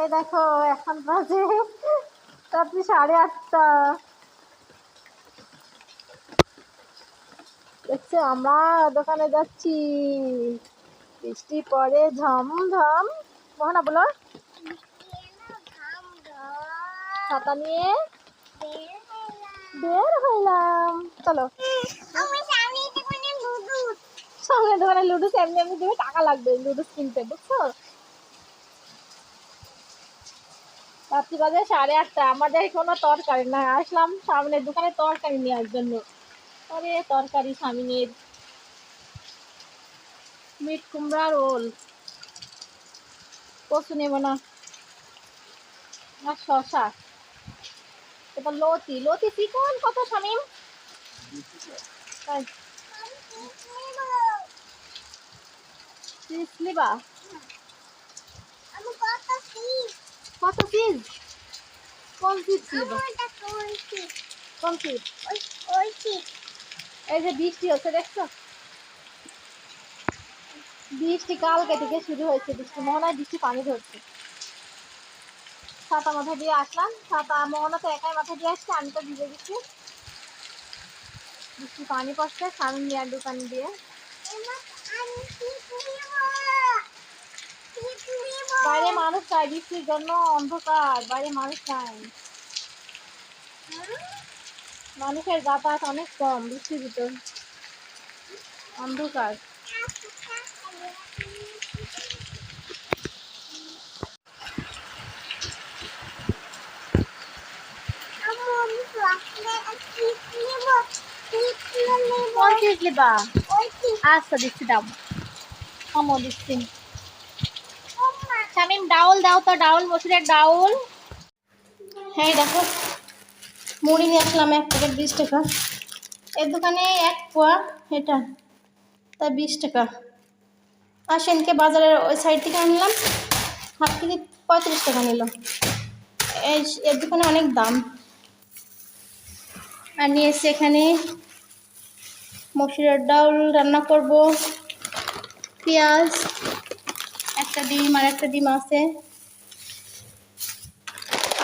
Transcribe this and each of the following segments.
এই দেখো, এখন বাজে। রাত্রি সাড়ে আটটা। দেখছ, আমরা দোকানে যাচ্ছি। বৃষ্টি পরে ঝমঝম। মোহনা, বলো। ছাতা নিয়ে বের হইলাম। চলো। সামনে দোকানে লুডুস। এমনি এমনি দেবে টাকা লাগবে। লুডুস কিনতে, বুঝছ? রাত্রি বাজে সাড়ে আটটা। আমাদের কোনো তরকারি না আসলাম সামনের দোকানে তরকারি নেওয়ার জন্য। আরে, তরকারি সামনের মিট কুমড়া রোল কচু নেব না। আর শশা। এবার লতি। লতি চিকন কত শামিম চিজ নিবা? কত চিজ কোন নিবা কোন চিজ এই যে বৃষ্টি হচ্ছে দেখছ? বৃষ্টি কালকে থেকে শুরু হয়েছে বৃষ্টি মনে হয় বৃষ্টি পানি ধরছে। ছাতা মাথা দিয়ে আসলাম ছাতা মোহনা তো একাই মাথা দিয়ে আসছে আমি তো ভিজে গেছি। বৃষ্টি পানি পড়ছে স্বামী মিয়ার দোকান দিয়ে। বাইরে মানুষ নাই বৃষ্টির জন্য অন্ধকার বাইরে মানুষ নাই মানুষের যাতায়াত অনেক কম বৃষ্টির ভিতর। অন্ধকার। আচ্ছা দিচ্ছি দাও। আমো দিচ্ছি শামিম ডাউল দাও তো, ডাউল মসুরের ডাউল। হ্যাঁ দেখো। মুড়ি নিয়ে আসলাম, এক প্যাকেট বিশ টাকা। এর দোকানে এক পোয়া, এটা। তা বিশ টাকা। আর সেনকে বাজারের ওই সাইড থেকে আনলাম। হাফ কেজি পঁয়ত্রিশ টাকা নিল। এর দোকানে অনেক দাম। আর নিয়ে এসে এখানে মসুরের ডাউল রান্না করব। পেঁয়াজ একটা ডিম আর একটা ডিম আছে।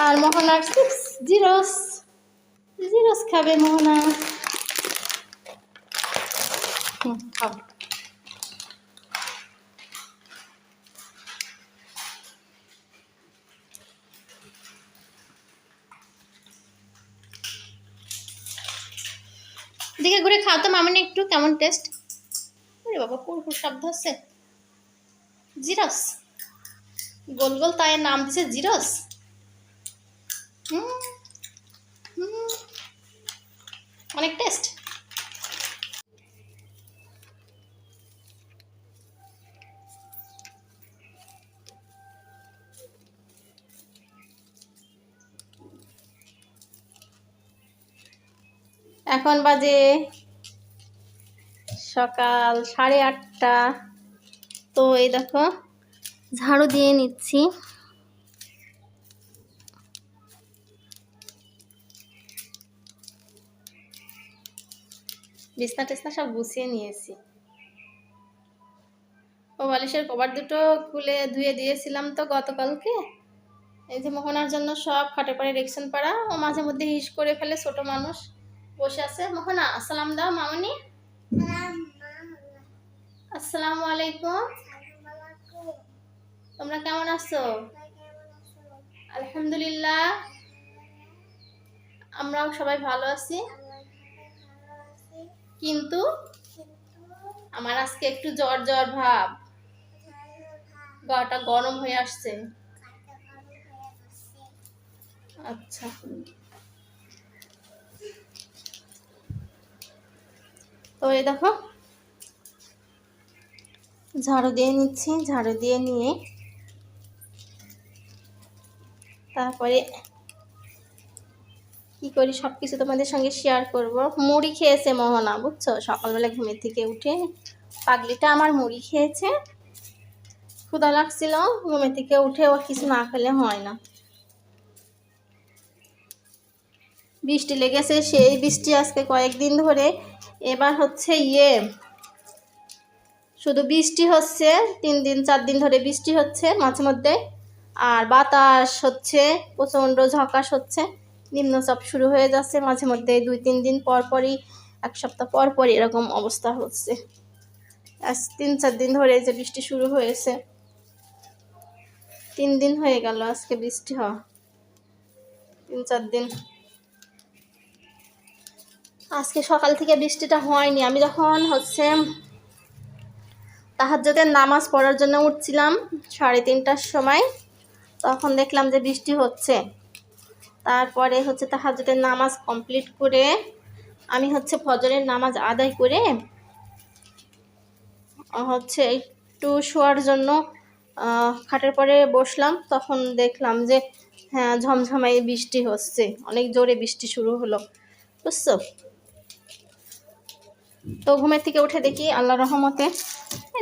আর মোহনার চিপস জিরোস জিরোস খাবে মোহনা। হুম দিকে ঘুরে খাও তো, মামনি একটু কেমন টেস্ট বাবা কুরকুর শব্দ হচ্ছে জিরস? গোল গোল তাই নাম দিছে জিরস? অনেক টেস্ট। এখন বাজে সকাল সাড়ে আটটা। তো এই দেখো ঝাড়ু দিয়ে নিচ্ছি। বিছনা টিছনা সব গুছিয়ে নিয়েছি। ও বালিশের কভার দুটো খুলে ধুয়ে দিয়েছিলাম তো গতকালকে। এই যে মোহনার জন্য সব খাটে পাড়ে রেকশন পাড়া ও মাঝে মধ্যে হিস করে ফেলে ছোট মানুষ বসে আছে। মোহনা আসসালাম দাও মামনি। আসসালামু আলাইকুম। তোমরা কেমন আছো? আলহামদুলিল্লাহ। আমরাও সবাই ভালো আছি। কিন্তু আমার আজকে একটু জ্বর জ্বর ভাব। গাটা গরম হয়ে আসছে। আচ্ছা। তো এই দেখো, ঝাড়ু দিয়ে নিচ্ছি, ঝাড়ু দিয়ে নিয়ে তারপরে কি করি সব কিছু তোমাদের সঙ্গে শেয়ার করব। মুড়ি খেয়েছে মোহনা, বুঝছ? সকালবেলা ঘুমের থেকে উঠে পাগলিটা আমার মুড়ি খেয়েছে। ক্ষুধা লাগছিল, ঘুমের থেকে উঠে ও কিছু না খেলে হয় না। বৃষ্টি লেগেছে, সেই বৃষ্টি আজকে কয়েকদিন ধরে। এবার হচ্ছে ইয়ে শুধু বৃষ্টি হচ্ছে, তিন দিন, চার দিন ধরে বৃষ্টি হচ্ছে মাঝে মধ্যে আর বাতাস হচ্ছে, প্রচণ্ড ঝকাশ হচ্ছে। নিম্নচাপ শুরু হয়ে যাচ্ছে, মাঝে মধ্যে দুই, তিন দিন পর পরই, এক সপ্তাহ পর পরই এরকম অবস্থা হচ্ছে। আজ তিন, চার দিন ধরে যে বৃষ্টি শুরু হয়েছে। তিন দিন হয়ে গেল আজকে বৃষ্টি হওয়া। তিন, চার দিন। আজকে সকাল থেকে বৃষ্টিটা হয়নি। আমি যখন হচ্ছে তাহাজ্জুদের নামাজ পড়ার জন্য উঠছিলাম সাড়ে তিনটার সময় তখন দেখলাম যে বৃষ্টি হচ্ছে। তারপরে হচ্ছে তাহাজ্জুদের নামাজ কমপ্লিট করে আমি হচ্ছে ফজরের নামাজ আদায় করে হচ্ছে একটু শোয়ার জন্য খাটের পরে বসলাম। তখন দেখলাম যে হ্যাঁ ঝমঝমাই বৃষ্টি হচ্ছে। অনেক জোরে বৃষ্টি শুরু হলো। বুঝছ? তো ঘুমের থেকে উঠে দেখি আল্লাহ রহমতে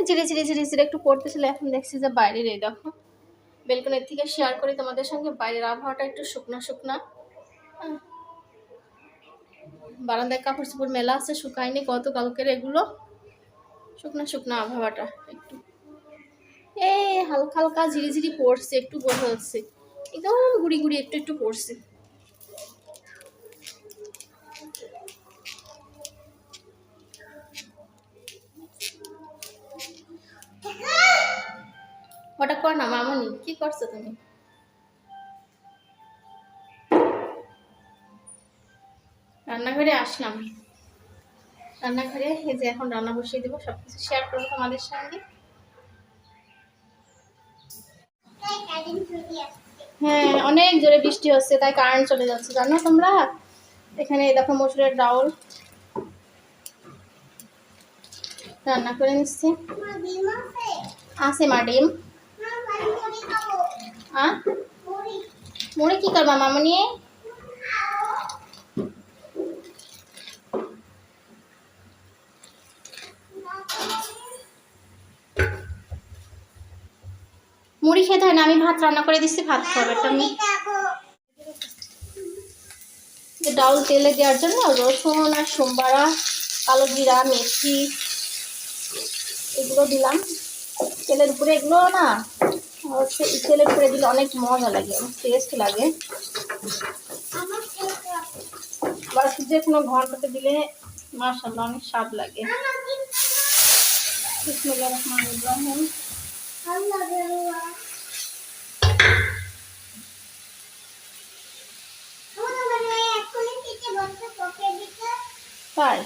ঝিরি ঝিরি ঝিরি ঝিরি একটু পড়তেছিল। এখন দেখছি যে বাইরে রে দেখো। বেলকনির থেকে শেয়ার করি তোমাদের সঙ্গে। বাইরের আবহাওয়াটা একটু শুকনা শুকনো। বারান্দায় কাপড় চোপড় মেলা আছে, শুকায়নি কত কালকের এগুলো। শুকনা শুকনো আবহাওয়াটা একটু। এ হালকা হালকা ঝিরিঝিরি ঝিরি পড়ছে, একটু বোঝা যাচ্ছে। একদম গুড়ি গুড়ি, একটু একটু পড়ছে। ওটা কর না মামনি কি করছ তুমি? রান্নাঘরে আসলাম। রান্নাঘরে এই যে এখন রান্না বসিয়ে দেবো সব কিছু শেয়ার করব তোমাদের সঙ্গে। হ্যাঁ অনেক জোরে বৃষ্টি হচ্ছে তাই কারেন্ট চলে যাচ্ছে জানো তোমরা? এখানে দেখো মসুরের ডাউল। রান্না করে নিচ্ছি। আছে মা ডিম। হ্যাঁ? মুড়ি কি করবা, মামনি? মুড়ি খেতে হয় না, আমি ভাত রান্না করে দিচ্ছি ভাত খাবে তুমি যে ডাউল তেলে দেওয়ার জন্য রসুন আর সোমবারা, কালো জিরা, মেথি, এগুলো দিলাম। তেলের উপরে এগুলো না হচ্ছে তেলের উপরে দিলে অনেক মজা লাগে, অনেক টেস্ট লাগে। আবার যে কোনো ঘন্টাতে দিলে মাসাল্লাহ অনেক স্বাদ লাগে। তাই?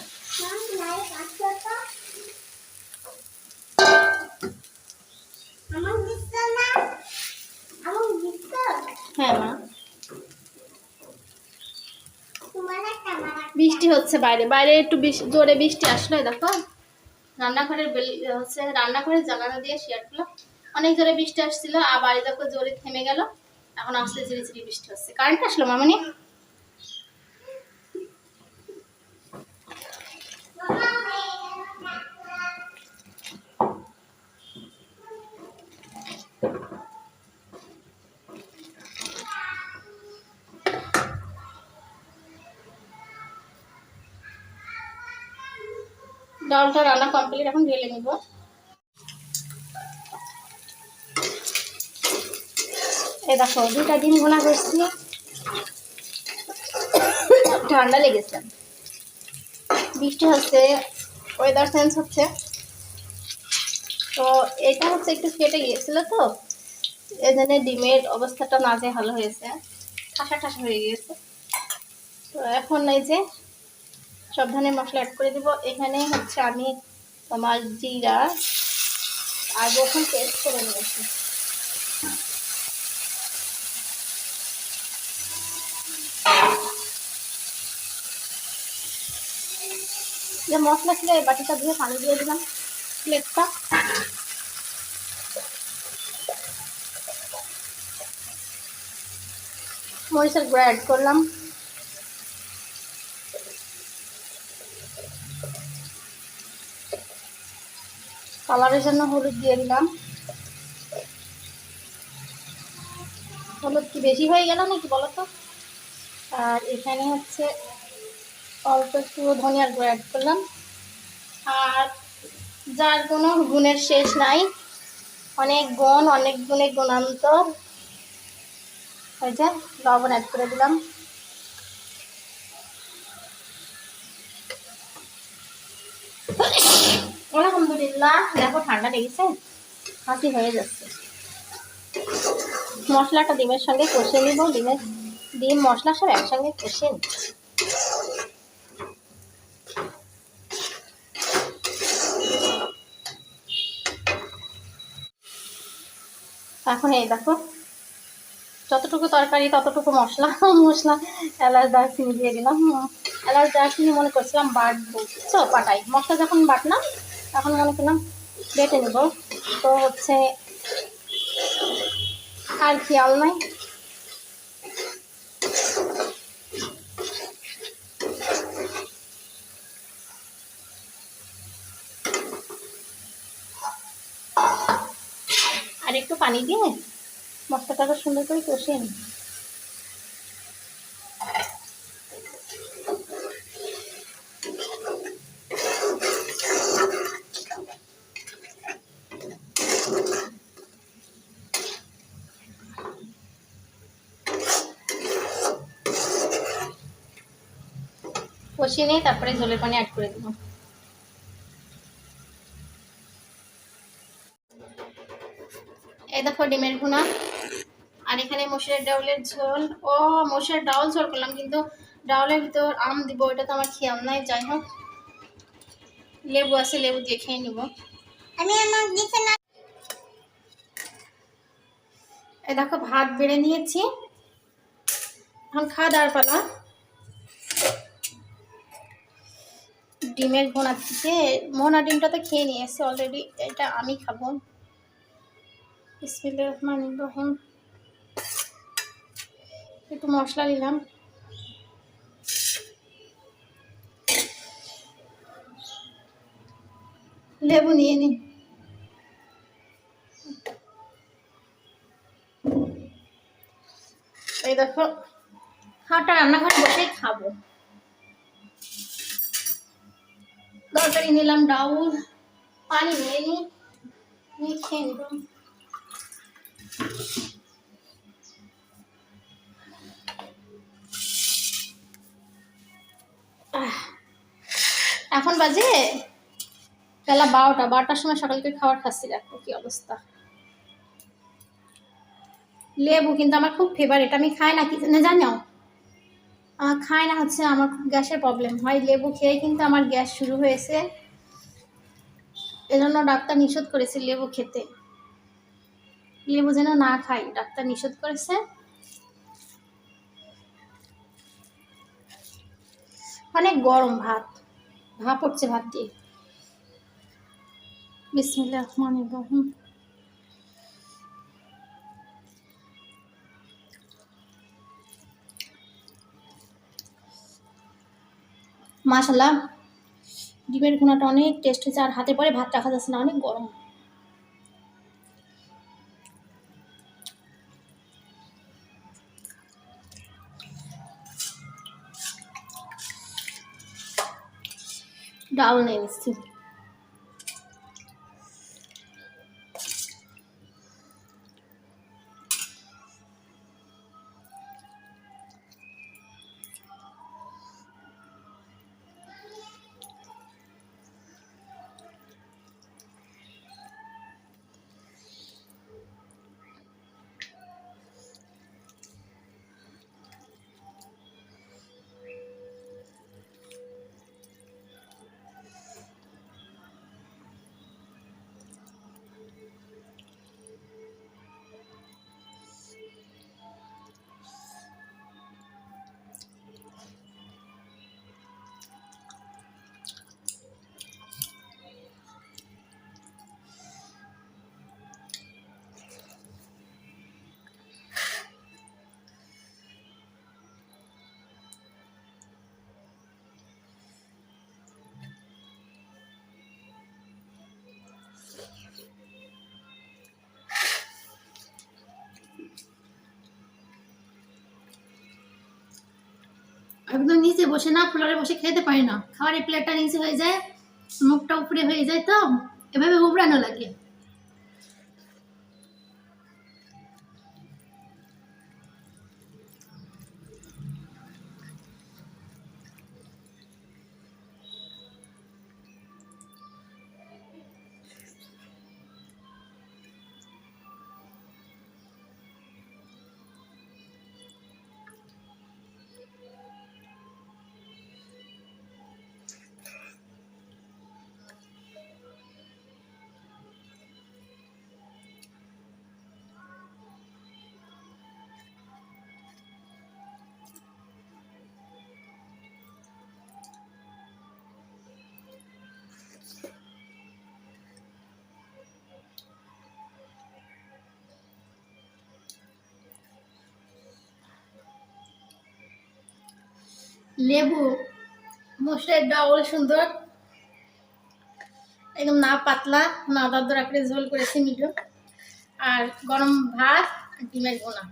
বৃষ্টি হচ্ছে বাইরে। বাইরে একটু জোরে বৃষ্টি আসলো দেখো। রান্নাঘরের হচ্ছে রান্নাঘরের জানালা দিয়ে শেয়ার করল অনেক জোরে বৃষ্টি আসছিল আর বাড়ি দেখো জোরে থেমে গেল। এখন আসলে ঝিরি ঝিরি বৃষ্টি হচ্ছে। কারেন্ট আসলো মামনি? ডালটা রান্না কমপ্লিট এখন ঢেলে নিব। এই দেখো দুটা ডিম ভোনা করছি। ঠান্ডা লেগেছে। বৃষ্টি হচ্ছে ওয়েদার চেঞ্জ হচ্ছে। তো এটা হচ্ছে একটু কেটে গিয়েছিল তো এই জন্য ডিমের অবস্থাটা নাজে ভালো হয়েছে। ঠাসা ঠাসা হয়ে গিয়েছে। তো এখন এই যে সব ধরনের মশলা অ্যাড করে দিব। এখানে হচ্ছে আমি তোমার জিরা আর রসুন পেস্ট করে নিয়েছি। যে মশলা ছিল, এই বাটিটা ধুয়ে পানি দিয়ে দিলাম প্লেটটা মরিচের গুঁড়া অ্যাড করলাম। কালারের জন্য হলুদ দিয়ে দিলাম। হলুদ কি বেশি হয়ে গেল নাকি বলো তো? আর এখানে হচ্ছে অল্প একটু ধনিয়ার গুঁড়ো অ্যাড করলাম। আর যার কোনো গুণের শেষ নাই। অনেক গুণ, অনেক গুণে গুণান্তর। যে লবণ অ্যাড করে দিলাম। আলহামদুলিল্লাহ। দেখো, ঠান্ডা লেগেছে, হাসি হয়ে যাচ্ছে। মশলাটা ডিমের সঙ্গে কষে নিব। ডিমের ডিম, মশলা সব একসঙ্গে কষে এখন এই দেখো, যতটুকু তরকারি, ততটুকু মশলা মশলা, এলাচ, দারচিনি দিয়ে দিলাম। এলাচ, দারচিনি মনে করছিলাম বাটবো, বুঝছ? পাটাই। মশলা যখন বাটলাম তখন মনে করলাম বেটে নেব। তো হচ্ছে আর খেয়াল নাই। আর একটু পানি দিয়ে মশলাটাকে সুন্দর করে কষিয়ে নিই। কষিয়ে নিয়ে তারপরে জলের পানি অ্যাড করে দেবো। এই দেখো ডিমের ভুনা। আর এখানে মসুরের ডাউলের ঝোল। ও মসুরের ডাউল ঝোল করলাম কিন্তু ডাউলের ভিতর আম দিব ওটা তো আমার খেয়াল নাই যাই হোক। লেবু আছে লেবু দিয়ে খেয়ে নিব। আমি আমার দিকে না এই দেখো ভাত বেড়ে নিয়েছি। এখন খাওয়া দাওয়ার পালা। ডিমের ভোনা থেকে মোহনা ডিমটা তো খেয়ে নিয়েছি অলরেডি এটা আমি খাব। বিসমিল্লাহির রহমানির রহিম। একটু মশলা নিলাম। লেবু নিয়ে নি। এই দেখো খাওয়াটা রান্নাঘরে বসেই খাব। তরকারি নিলাম ডাউল পানি নিয়ে নি নিয়ে খেয়ে নিলাম আহ, এখন বাজে? বেলা বারোটা বারোটার সময় সকালকে খাবার খাচ্ছি দেখো কি অবস্থা। লেবু কিন্তু আমার খুব ফেভারিট আমি খাই না কি জানো? খাই না হচ্ছে, আমার খুব গ্যাসের প্রবলেম হয়। লেবু খেয়ে কিন্তু আমার গ্যাস শুরু হয়েছে। এজন্য ডাক্তার নিষেধ করেছে লেবু খেতে। লেবু যেন না খাই ডাক্তার নিষেধ করেছে। অনেক গরম ভাত, ভাপ পড়ছে ভাত দিয়ে বিসমিল্লাহ রহমানির রহিম। মাশাল্লাহ ডিমের ঘুনাটা অনেক টেস্ট হয়েছে আর হাতে পরে ভাত রাখা যাচ্ছে না, অনেক গরম। ডাউল নিয়ে নিচ্ছি। একদম নিচে বসে না, ফ্লোরে বসে খেতে পারি না। খাবারের প্লেটটা নিচে হয়ে যায়, মুখটা উপরে হয়ে যায় তো, এভাবে উবড়ানো লাগে। লেবু। মসুরের ডাউল সুন্দর। একদম না পাতলা, না দরদরা করে ঝোল করেছি মিডিয়াম আর গরম ভাত ডিমের গোনা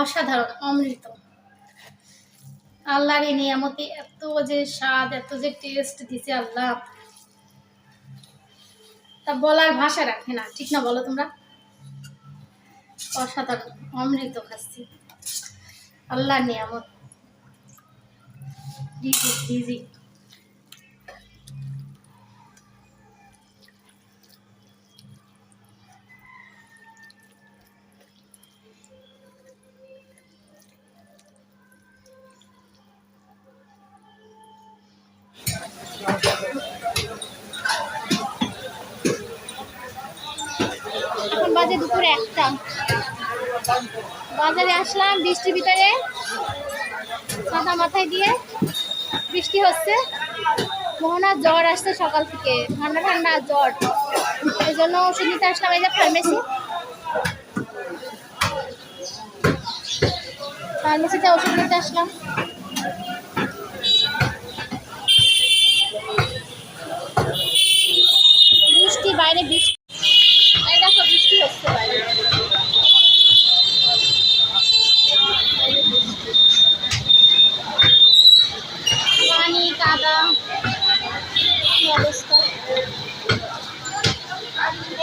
অসাধারণ, অমৃত। আল্লাহর এই নিয়ামতে এত যে স্বাদ, এত যে টেস্ট দিছে আল্লাহ। তা বলার ভাষা রাখে না, ঠিক না বলো তোমরা? অসাধারণ, অমৃত খাচ্ছি। আল্লাহর নিয়ামত। রিজিক এখন বাজে দুপুর একটা। বাজারে আসলাম বৃষ্টির ভিতরে ছাতা মাথায় দিয়ে বৃষ্টি হচ্ছে। মোহনার জ্বর আসছে সকাল থেকে। ঠান্ডা ঠান্ডা জ্বর। এই জন্য ওষুধ নিতে আসলাম এই যে ফার্মেসি ফার্মেসিতে ওষুধ নিতে আসলাম। বৃষ্টি, বাইরে বৃষ্টি এই দেখো বৃষ্টি হচ্ছে বাইরে পানি কাদা কি অবস্থা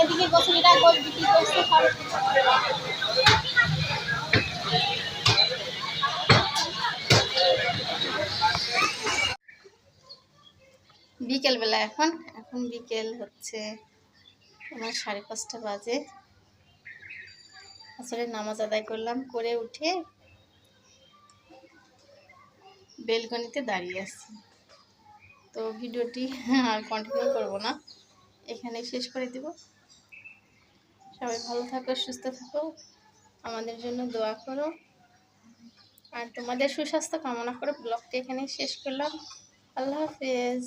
এদিকে গোসলিটা গোস বিক্রি করছে সব বিকেলবেলা এখন এখন বিকেল হচ্ছে আমার সাড়ে পাঁচটা বাজে। আসলে নামাজ আদায় করলাম, করে উঠে বেলকনিতে দাঁড়িয়ে আছি। তো ভিডিওটি আর কন্টিনিউ করব না এখানে শেষ করে দিব। সবাই ভালো থাকো, সুস্থ থাকো, আমাদের জন্য দোয়া করো। আর তোমাদের সুস্বাস্থ্য কামনা করে ব্লগটি এখানে শেষ করলাম। আল্লাহ হাফেজ।